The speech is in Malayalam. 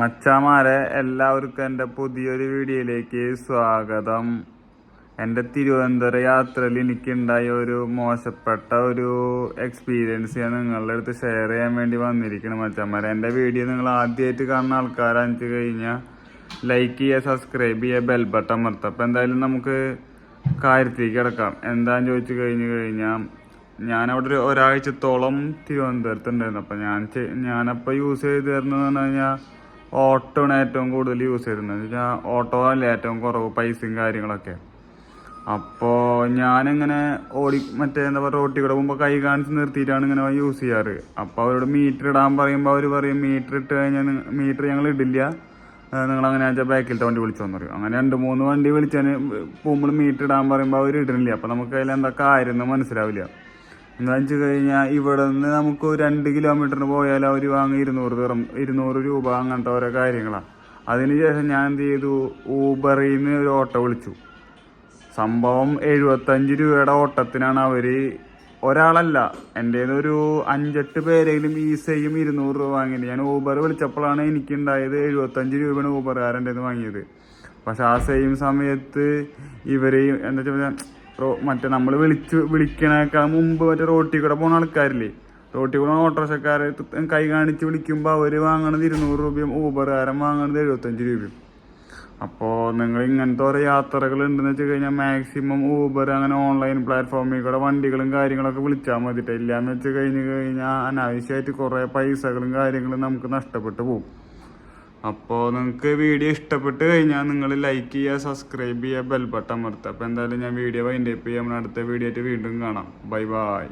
മച്ചാമാരെ എല്ലാവർക്കും എന്റെ പുതിയൊരു വീഡിയോയിലേക്ക് സ്വാഗതം. എന്റെ തിരുവനന്തപുരം യാത്രയിൽ എനിക്കുണ്ടായ ഒരു മോശപ്പെട്ട ഒരു എക്സ്പീരിയൻസ് ഞാൻ നിങ്ങളുടെ അടുത്ത് ഷെയർ ചെയ്യാൻ വേണ്ടി വന്നിരിക്കണം മച്ചാമാരെ. എന്റെ വീഡിയോ നിങ്ങൾ ആദ്യമായിട്ട് കാണുന്ന ആൾക്കാരാണെന്ന് കഴിഞ്ഞാൽ ലൈക്ക് ചെയ്യുക സബ്സ്ക്രൈബ് ചെയ്യുക ബെൽ ബട്ടൺ അമർത്തുക. അപ്പോൾ എന്തായാലും നമുക്ക് കാര്യത്തിലേക്ക് കിടക്കാം. എന്താണെന്ന് ചോദിച്ചു കഴിഞ്ഞ് കഴിഞ്ഞാൽ ഞാനവിടെ ഒരു ഒരാഴ്ചത്തോളം തിരുവനന്തപുരത്ത് ഉണ്ടായിരുന്നു അപ്പം ഞാൻ ഞാനപ്പോൾ യൂസ് ചെയ്ത് തരുന്നതെന്ന് പറഞ്ഞു കഴിഞ്ഞാൽ ഓട്ടോ ആണ് ഏറ്റവും കൂടുതൽ യൂസ് ചെയ്തിരുന്നത് വെച്ചാൽ ഓട്ടോ അല്ലേ ഏറ്റവും കുറവ്? പൈസയും കാര്യങ്ങളൊക്കെ. അപ്പോൾ ഞാനിങ്ങനെ ഓടി മറ്റേ എന്താ പറയുക റോട്ടിയുടെ മുമ്പ് കൈ കാണിച്ച് നിർത്തിയിട്ടാണ് ഇങ്ങനെ യൂസ് ചെയ്യാറ്. അപ്പോൾ അവരോട് മീറ്റർ ഇടാൻ പറയുമ്പോൾ അവർ പറയും മീറ്റർ ഇട്ട് കഴിഞ്ഞാൽ മീറ്റർ ഞങ്ങൾ ഇടില്ല. നിങ്ങൾ അങ്ങനെ വെച്ചാൽ ബാക്കിലത്തെ വണ്ടി വിളിച്ചോന്ന് പറയും. അങ്ങനെ രണ്ട് മൂന്ന് വണ്ടി വിളിച്ചാൽ പോകുമ്പോൾ മീറ്റർ ഇടാൻ പറയുമ്പോൾ അവർ ഇടുന്നില്ല. അപ്പോൾ നമുക്ക് അതിൽ എന്താ കാര്യം മനസ്സിലാവില്ല. എന്താ വെച്ച് കഴിഞ്ഞാൽ ഇവിടെ നിന്ന് നമുക്ക് രണ്ട് കിലോമീറ്ററിന് പോയാൽ അവർ വാങ്ങി ഇരുന്നൂറ് ദിറം ഇരുന്നൂറ് രൂപ അങ്ങനത്തെ ഓരോ കാര്യങ്ങളാണ് അതിനുശേഷം ഞാൻ എന്ത് ചെയ്തു? ഊബറിൽ നിന്ന് ഒരു ഓട്ടോ വിളിച്ചു. സംഭവം എഴുപത്തഞ്ച് രൂപയുടെ ഓട്ടത്തിനാണ് അവർ ഒരാളല്ല എന്റെ ഒരു അഞ്ചെട്ട് പേരെങ്കിലും ഈ ഇരുന്നൂറ് രൂപ വാങ്ങിയത് ഞാൻ ഊബർ വിളിച്ചപ്പോഴാണ് എനിക്കുണ്ടായത് എഴുപത്തഞ്ച് രൂപയാണ് ഊബറുകാരന്റെ വാങ്ങിയത്. പക്ഷെ ആ സെയിം സമയത്ത് ഇവരെയും എന്താ വെച്ചാൽ മറ്റേ നമ്മൾ വിളിച്ച് വിളിക്കണേക്കാൾ മുമ്പ് മറ്റേ റോട്ടിൽ കൂടെ പോണ ആൾക്കാരില്ലേ? റോട്ടിൽ കൂടെ ഓട്ടോറിക്ഷക്കാർ കൈ കാണിച്ച് വിളിക്കുമ്പോൾ അവർ വാങ്ങണത് ഇരുന്നൂറ് രൂപയും ഊബറുകാരൻ വാങ്ങണത് എഴുപത്തഞ്ച് രൂപയും. അപ്പോൾ നിങ്ങൾ ഇങ്ങനത്തെ ഓരോ യാത്രകൾ ഉണ്ടെന്ന് വെച്ച് കഴിഞ്ഞാൽ മാക്സിമം ഊബർ അങ്ങനെ ഓൺലൈൻ പ്ലാറ്റ്ഫോമിൽ കൂടെ വണ്ടികളും കാര്യങ്ങളൊക്കെ വിളിച്ചാൽ മതിയിട്ടില്ല എന്ന് വെച്ച് കഴിഞ്ഞ് കഴിഞ്ഞാൽ അനാവശ്യമായിട്ട് കുറേ പൈസകളും കാര്യങ്ങളും നമുക്ക് നഷ്ടപ്പെട്ടു പോകും. അപ്പോൾ നിങ്ങൾക്ക് വീഡിയോ ഇഷ്ടപ്പെട്ട് കഴിഞ്ഞാൽ നിങ്ങൾ ലൈക്ക് ചെയ്യുക സബ്സ്ക്രൈബ് ചെയ്യുക ബെൽ ബട്ടൺ അമർത്തുക അപ്പോൾ എന്തായാലും ഞാൻ വീഡിയോ വൈൻഡപ്പ് ചെയ്യാം. അടുത്ത വീഡിയോ ആയിട്ട് വീണ്ടും കാണാം. Bye bye